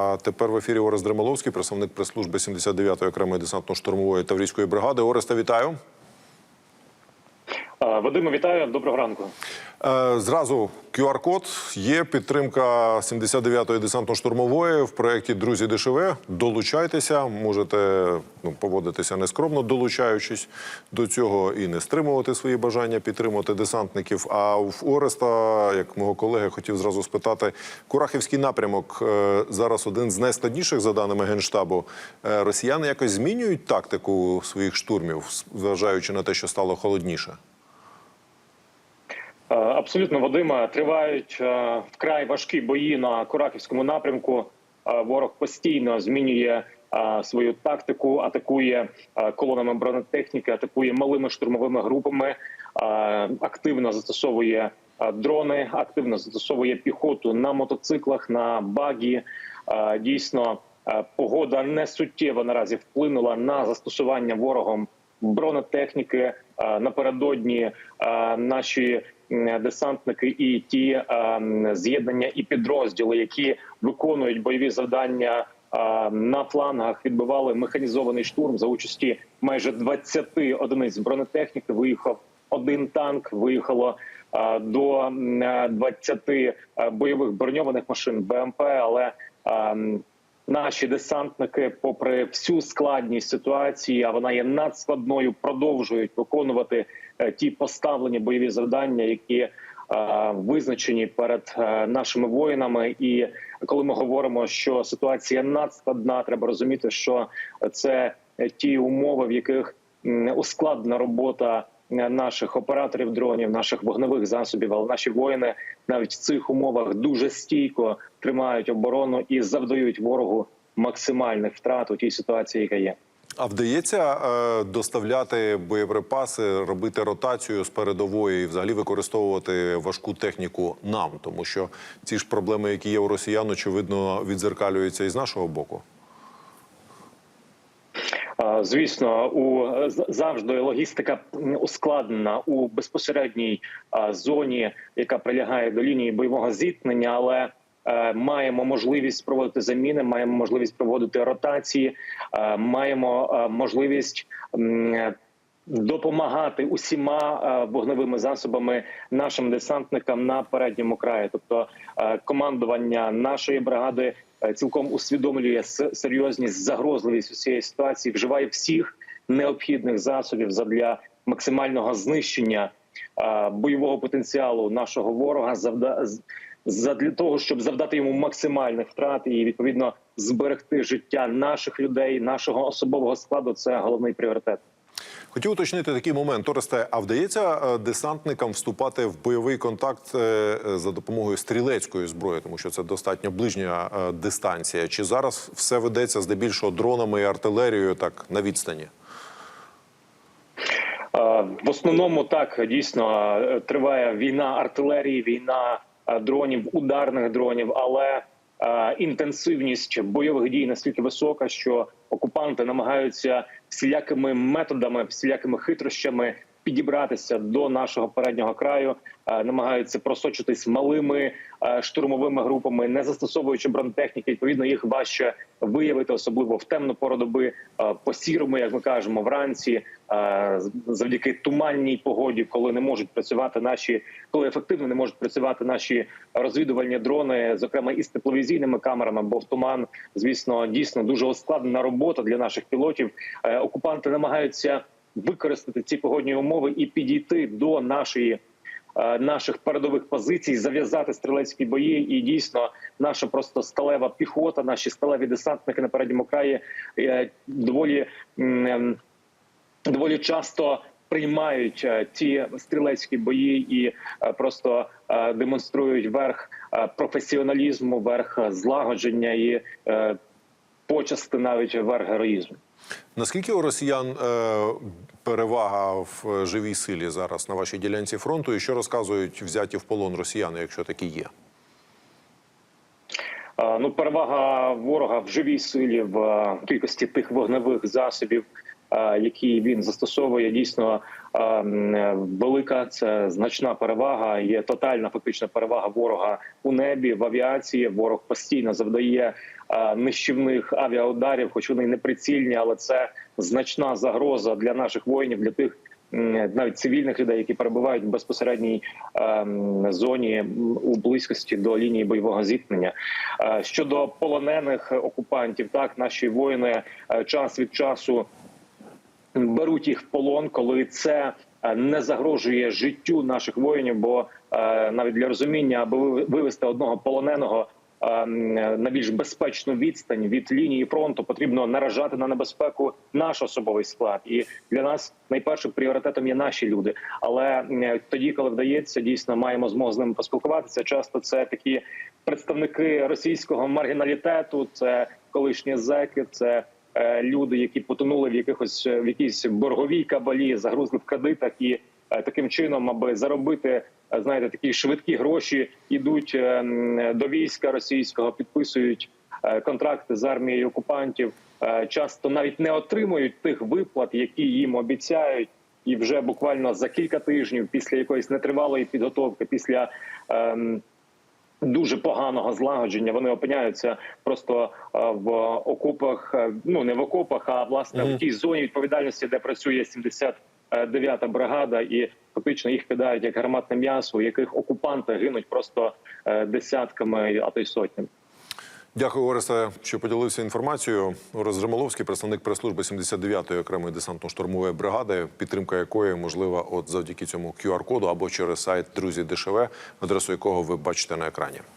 А тепер в ефірі Орест Дремоловський, представник прес-служби 79-ї окремої десантно-штурмової таврійської бригади. Ореста, вітаю. Вадиме, вітаю. Доброго ранку. Е, Зразу QR-код є підтримка 79-ї десантно-штурмової в проєкті Друзі ДШВ. Долучайтеся, можете ну, поводитися нескромно, долучаючись до цього і не стримувати свої бажання підтримувати десантників. А в Ореста, як мого колеги, хотів зразу спитати, Курахівський напрямок е, зараз один з найскладніших за даними генштабу. Е, Росіяни якось змінюють тактику своїх штурмів, зважаючи на те, що стало холодніше. Е, Абсолютно, Вадиме, тривають е, вкрай важкі бої на Кураківському напрямку. Е, Ворог постійно змінює свою тактику, атакує колонами бронетехніки, атакує малими штурмовими групами, активно застосовує дрони, активно застосовує піхоту на мотоциклах, на багі. Дійсно, погода не суттєво наразі вплинула на застосування ворогом бронетехніки. Напередодні наші десантники і ті е, з'єднання і підрозділи, які виконують бойові завдання е, на флангах, відбивали механізований штурм за участі майже 20 одиниць бронетехніки. Виїхав один танк, виїхало е, до м, е, 20 е, бойових броньованих машин БМП, але е, м, Наші десантники, попри всю складність ситуації, а вона є надскладною, продовжують виконувати е, ті поставлені бойові завдання, які е, визначені перед е, нашими воїнами. І коли ми говоримо, що ситуація надскладна, треба розуміти, що це ті умови, в яких м, ускладнена робота наших операторів дронів, наших вогневих засобів, але наші воїни навіть в цих умовах дуже стійко тримають оборону і завдають ворогу максимальних втрат у тій ситуації, яка є. А вдається е, доставляти боєприпаси, робити ротацію з передової і взагалі використовувати важку техніку нам, тому що ці ж проблеми, які є у росіян, очевидно, відзеркалюються і з нашого боку. Звісно, у завжди логістика ускладнена у безпосередній зоні, яка прилягає до лінії бойового зіткнення, але е, маємо можливість проводити заміни, маємо можливість проводити ротації, е, маємо е, можливість. Допомагати усіма е, вогневими засобами нашим десантникам на передньому краї, тобто е, командування нашої бригади е, цілком усвідомлює серйозність, загрозливість усієї ситуації, вживає всіх необхідних засобів задля максимального знищення бойового потенціалу нашого ворога, задля того, щоб завдати йому максимальних втрат і відповідно зберегти життя наших людей, нашого особового складу. Це головний пріоритет. Хотів уточнити такий момент. Оресте, а вдається е, десантникам вступати в бойовий контакт е, е, за допомогою стрілецької зброї, тому що це достатньо ближня дистанція. Чи зараз все ведеться здебільшого дронами і артилерією так на відстані? В основному так дійсно триває війна артилерії, війна дронів, ударних дронів, але інтенсивність бойових дій настільки висока, що окупанти намагаються всілякими методами, всілякими хитрощами підібратися до нашого переднього краю, е, намагаються просочитись малими е, штурмовими групами, не застосовуючи бронетехніки. Відповідно, їх важче виявити, особливо в темну пору доби, е, по сірому, як ми кажемо, вранці, завдяки туманній погоді, коли не можуть працювати наші, коли ефективно не можуть працювати наші розвідувальні дрони, зокрема із тепловізійними камерами, бо в туман, звісно, дійсно дуже ускладнена робота для наших пілотів. Окупанти намагаються використати ці погодні умови і підійти до нашої е, наших передових позицій, зав'язати стрілецькі бої. І дійсно, наша просто сталева піхота, наші сталеві десантники на передньому краї е, доволі ем, доволі часто. Приймають е, ті стрілецькі бої і е, просто е, демонструють верх е, професіоналізму, верх е, злагодження і е, почасти навіть верх героїзму. Наскільки у росіян е, перевага в е, живій силі зараз на вашій ділянці фронту, і що розказують взяті в полон росіяни, якщо такі є? Е, Ну, перевага ворога в живій силі, в е, кількості тих вогневих засобів, які він застосовує, дійсно велика. Це значна перевага. Є тотальна фактична перевага ворога у небі, в авіації. Ворог постійно завдає нищівних авіаударів, хоч вони не прицільні, але це значна загроза для наших воїнів, для тих. Навіть цивільних людей, які перебувають в безпосередній зоні у близькості до лінії бойового зіткнення. Щодо полонених окупантів, так наші воїни е, час від часу беруть їх в полон, коли це е, не загрожує життю наших воїнів. Бо е, навіть для розуміння, аби ви- вивести одного полоненого е, на більш безпечну відстань від лінії фронту, потрібно наражати на небезпеку наш особовий склад. І для нас найпершим пріоритетом є наші люди. Але тоді, коли вдається, дійсно маємо змогу з ними поспілкуватися. Часто це такі представники російського маргіналітету, це колишні зеки, це люди, які потонули в якихось в якійсь борговій кабалі, загрузли в кредитах і е, таким чином, аби заробити. е, Знаєте, такі швидкі гроші ідуть е, до війська російського, підписують е, контракти з армією окупантів. е, Часто навіть не отримують тих виплат, які їм обіцяють, і вже буквально за кілька тижнів після якоїсь нетривалої підготовки, після ем, дуже поганого злагодження. Вони опиняються просто е, в окопах, е, ну не в окопах, а власне в тій зоні відповідальності, де працює 79-та бригада, і фактично їх кидають як гарматне м'ясо, у яких окупанти гинуть просто е, десятками, а то й сотнями. Дякую, Ореста, що поділився інформацією. Орес Жемоловський, представник прес-служби 79-ї окремої десантно-штурмової бригади, підтримка якої можлива от завдяки цьому QR-коду або через сайт Друзі ДШВ, адресу якого ви бачите на екрані.